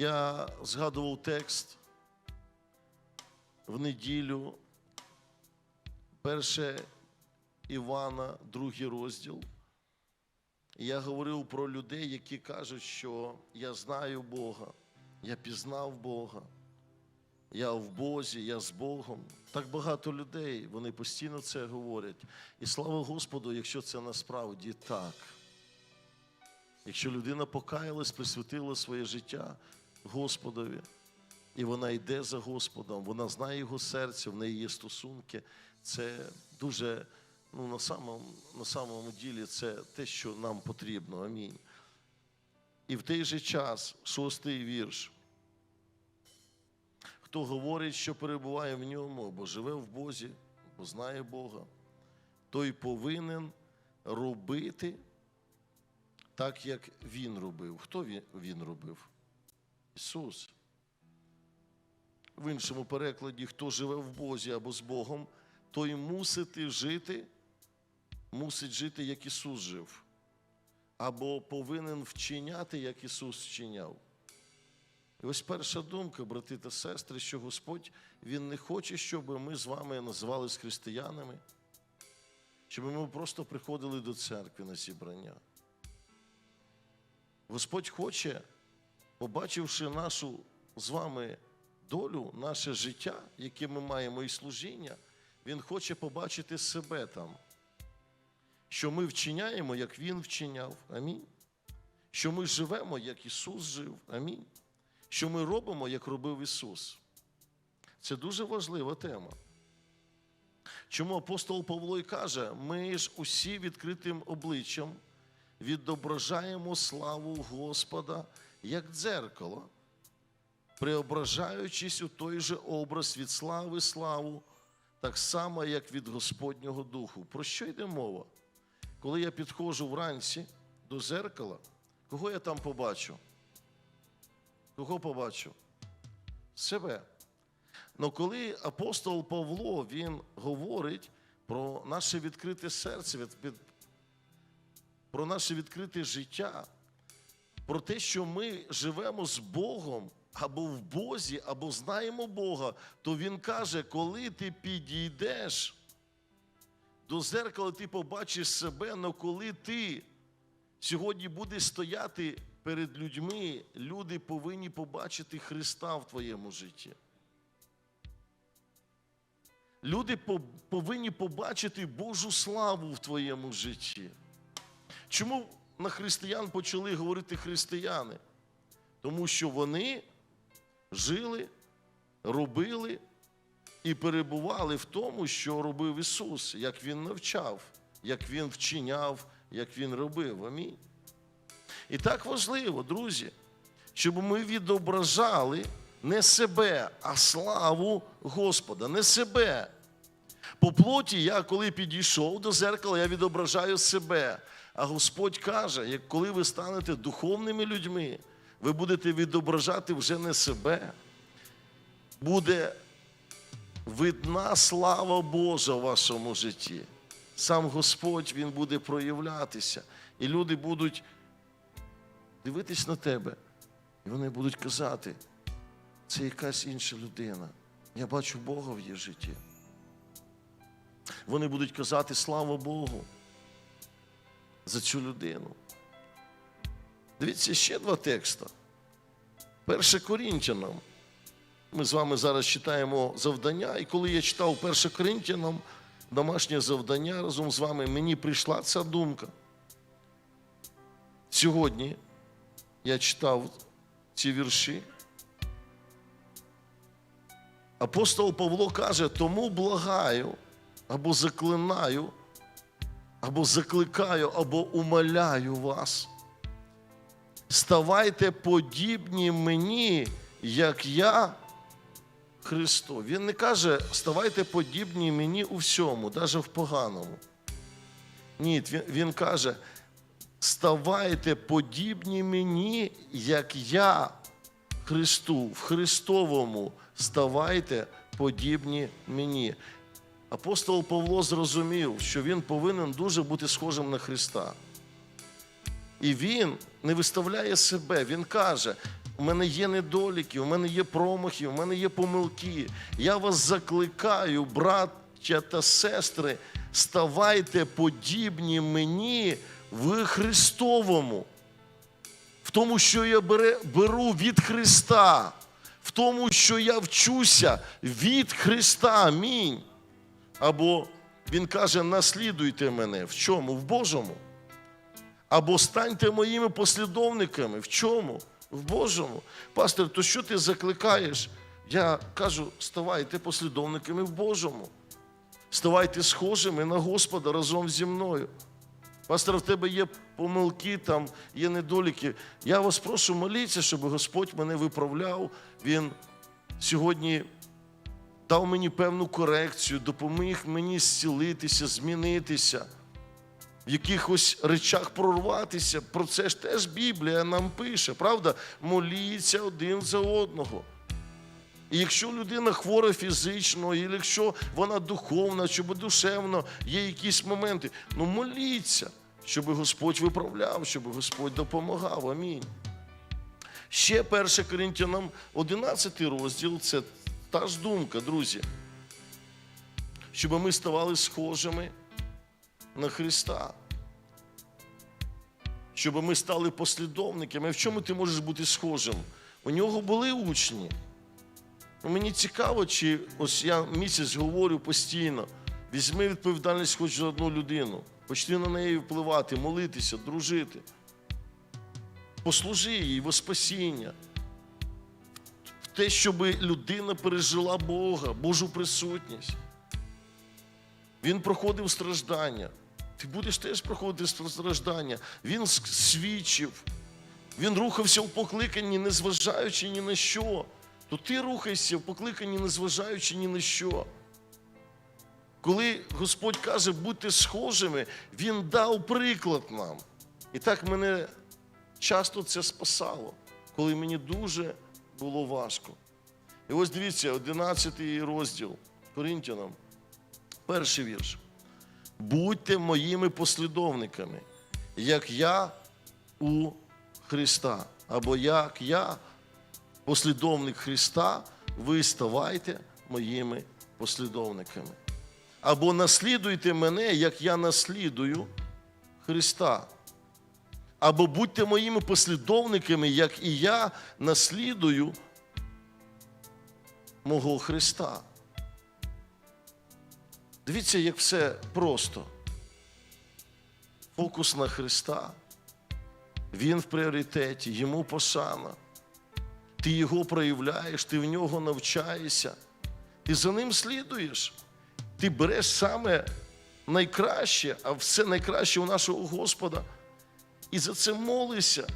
Я згадував текст в неділю, перше Івана, другий розділ. Я говорив про людей, які кажуть, що я знаю Бога, я пізнав Бога, я в Бозі, я з Богом. Так багато людей, вони постійно це говорять. І слава Господу, якщо це насправді так. Якщо людина покаялась, присвятила своє життя Господові, і вона йде за Господом, вона знає його серце, в неї є стосунки, це дуже, ну, на самому, на самому ділі, це те, що нам потрібно. Амінь. І в той же час, шостий вірш. Хто говорить, що перебуває в ньому, або живе в Бозі, або знає Бога, той повинен робити так, як Він робив. Хто він, робив? Ісус. В іншому перекладі, хто живе в Бозі або з Богом, той мусити жити, мусить жити, як Ісус жив, або повинен вчиняти, як Ісус вчиняв. І ось перша думка, брати та сестри, що Господь Він не хоче, щоб ми з вами називались християнами, щоб ми просто приходили до церкви на зібрання. Господь хоче, побачивши нашу з вами долю, наше життя, яке ми маємо і служіння, Він хоче побачити себе там, що ми вчиняємо, як Він вчиняв. Амінь. Що ми живемо, як Ісус жив. Амінь. Що ми робимо, як робив Ісус. Це дуже важлива тема. Чому апостол Павло і каже, ми ж усі відкритим обличчям відображаємо славу Господа як дзеркало, преображаючись у той же образ від слави славу, так само, як від Господнього Духу. Про що йде мова? Коли я підходжу вранці до зеркала, кого я там побачу? Кого побачу? Себе. Но коли апостол Павло він говорить про наше відкрите серце, про наше відкрите життя, про те, що ми живемо з Богом або в Бозі, або знаємо Бога, то він каже, коли ти підійдеш до зеркала, ти побачиш себе, але коли ти сьогодні будеш стояти перед людьми, люди повинні побачити Христа в твоєму житті. Люди по- повинні побачити Божу славу в твоєму житті. Чому на християн почали говорити християни? Тому що вони жили, робили і перебували в тому, що робив Ісус, як Він навчав, як Він вчиняв, як Він робив. Амінь. І так важливо, друзі, щоб ми відображали не себе, а славу Господа, не себе. По плоті я, коли підійшов до зеркала, я відображаю себе. А Господь каже, як коли ви станете духовними людьми, ви будете відображати вже не себе. Буде видна слава Божа в вашому житті. Сам Господь Він буде проявлятися. І люди будуть дивитись на тебе. І вони будуть казати, це якась інша людина. Я бачу Бога в її житті. Вони будуть казати слава Богу за цю людину. Дивіться ще два текста. Перше Корінтянам. Ми з вами зараз читаємо завдання, і коли я читав перше Корінтянам, домашнє завдання разом з вами, мені прийшла ця думка. Сьогодні я читав ці вірші. Апостол Павло каже, тому благаю, або заклинаю, або закликаю, або умоляю вас. Ставайте подібні мені, як я Христу. Він не каже, ставайте подібні мені у всьому, навіть в поганому. Ні, він, він каже, ставайте подібні мені, як я Христу, в Христовому ставайте подібні мені. Апостол Павло зрозумів, що він повинен дуже бути схожим на Христа. І він не виставляє себе, він каже: у мене є недоліки, у мене є промахи, у мене є помилки. Я вас закликаю, браття та сестри, ставайте подібні мені в Христовому, в тому, що я беру від Христа, в тому, що я вчуся від Христа. Амінь. Або Він каже: наслідуйте мене. В чому? В Божому. Або станьте моїми послідовниками. В чому? В Божому. Пастор, то що ти закликаєш? Я кажу, ставайте послідовниками в Божому. Ставайте схожими на Господа разом зі мною. Пастор, в тебе є помилки, там є недоліки. Я вас прошу моліться, щоб Господь мене виправляв. Він сьогодні дав мені певну корекцію, допоміг мені зцілитися, змінитися, в якихось речах прорватися. Про це ж теж Біблія нам пише, правда? Моліться один за одного. І якщо людина хвора фізично, і якщо вона духовна, чи душевно, є якісь моменти, ну моліться, щоб Господь виправляв, щоб Господь допомагав. Амінь. Ще 1 Коринтянам 11 розділ це та ж думка, друзі. Щоб ми ставали схожими на Христа. Щоб ми стали послідовниками. В чому ти можеш бути схожим? У нього були учні. Ну, Мені цікаво, чи ось я місяць говорю постійно: візьми відповідальність хоч за одну людину, почни на неї впливати, молитися, дружити. Послужи їй во спасіння, те, щоб людина пережила Бога, Божу присутність. Він проходив страждання. Ти будеш теж проходити страждання. Він свідчив, він рухався в покликанні, незважаючи ні на що. То ти рухайся в покликанні, незважаючи ні на що. Коли Господь каже, будьте схожими, Він дав приклад нам. І так мене часто це спасало, коли мені дуже було важко. І ось дивіться, 11 розділ Коринтянам, перший вірш. Будьте моїми послідовниками, як я у Христа, або як я, послідовник Христа, ви ставайте моїми послідовниками. Або наслідуйте мене, як я наслідую Христа. Або будьте моїми послідовниками, як і я наслідую мого Христа. Дивіться, як все просто. Фокус на Христа. Він в пріоритеті, йому пошана. Ти його проявляєш, ти в нього навчаєшся, ти за ним слідуєш. Ти береш саме найкраще, а все найкраще у нашого Господа. І за це молишся.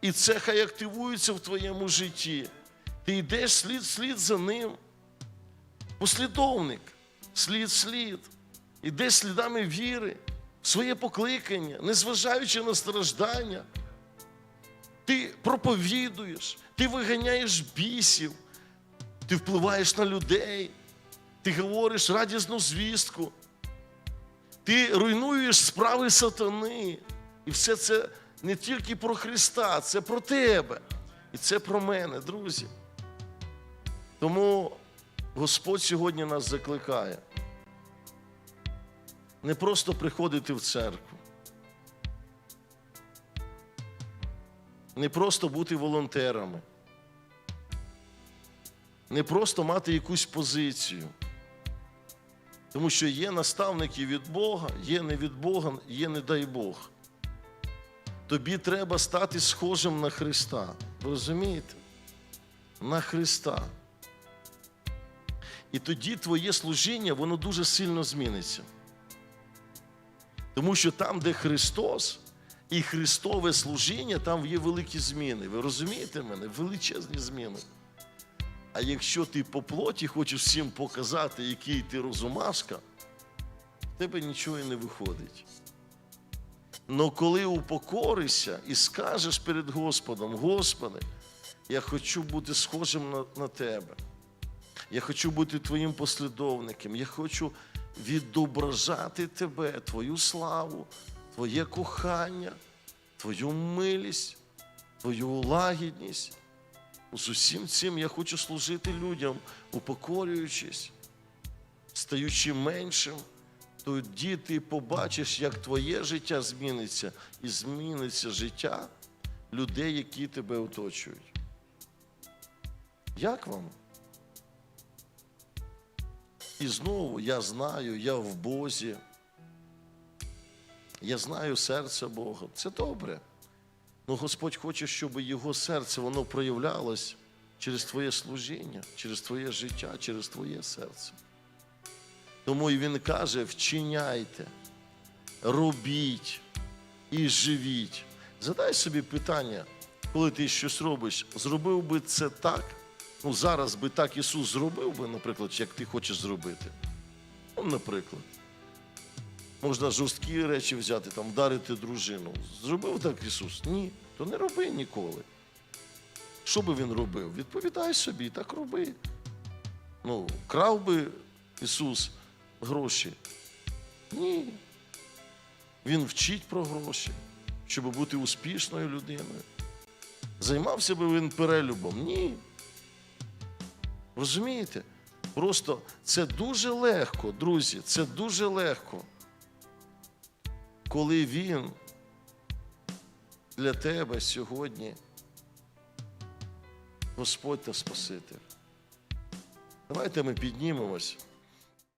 І це хай активується в твоєму житті. Ти йдеш слід слід за ним. Послідовник, слід слід. Ідеш слідами віри, своє покликання, незважаючи на страждання. Ти проповідуєш, ти виганяєш бісів, ти впливаєш на людей, ти говориш радісну звістку, ти руйнуєш справи сатани. І все це не тільки про Христа, це про тебе. І це про мене, друзі. Тому Господь сьогодні нас закликає не просто приходити в церкву, не просто бути волонтерами, не просто мати якусь позицію. Тому що є наставники від Бога, є не від Бога, є не дай Бог. Тобі треба стати схожим на Христа. Ви розумієте? На Христа. І тоді твоє служіння, воно дуже сильно зміниться. Тому що там, де Христос і Христове служіння, там є великі зміни. Ви розумієте мене? Величезні зміни. А якщо ти по плоті хочеш всім показати, який ти розумашка, в тебе нічого і не виходить. Но коли упокоришся і скажеш перед Господом, Господи, я хочу бути схожим на, на Тебе. Я хочу бути Твоїм послідовником. Я хочу відображати Тебе, Твою славу, Твоє кохання, Твою милість, твою лагідність. З усім цим я хочу служити людям, упокорюючись, стаючи меншим. Тоді ти побачиш, як твоє життя зміниться, і зміниться життя людей, які тебе оточують. Як вам? І знову я знаю, я в Бозі. Я знаю серце Бога. Це добре. Ну Господь хоче, щоб його серце воно проявлялось через твоє служіння, через твоє життя, через твоє серце. Тому і він каже: вчиняйте, робіть і живіть. Задай собі питання, коли ти щось робиш, зробив би це так. Ну, зараз би так Ісус зробив би, наприклад, як ти хочеш зробити. Ну, наприклад. Можна жорсткі речі взяти, там, вдарити дружину. Зробив так Ісус? Ні, то не роби ніколи. Що би він робив? Відповідай собі, так роби. Ну, крав би Ісус гроші? Ні. Він вчить про гроші, щоб бути успішною людиною. Займався би він перелюбом? Ні. Розумієте? Просто це дуже легко, друзі, це дуже легко. Коли він для тебе сьогодні Господь та Спаситель. Давайте ми піднімемось.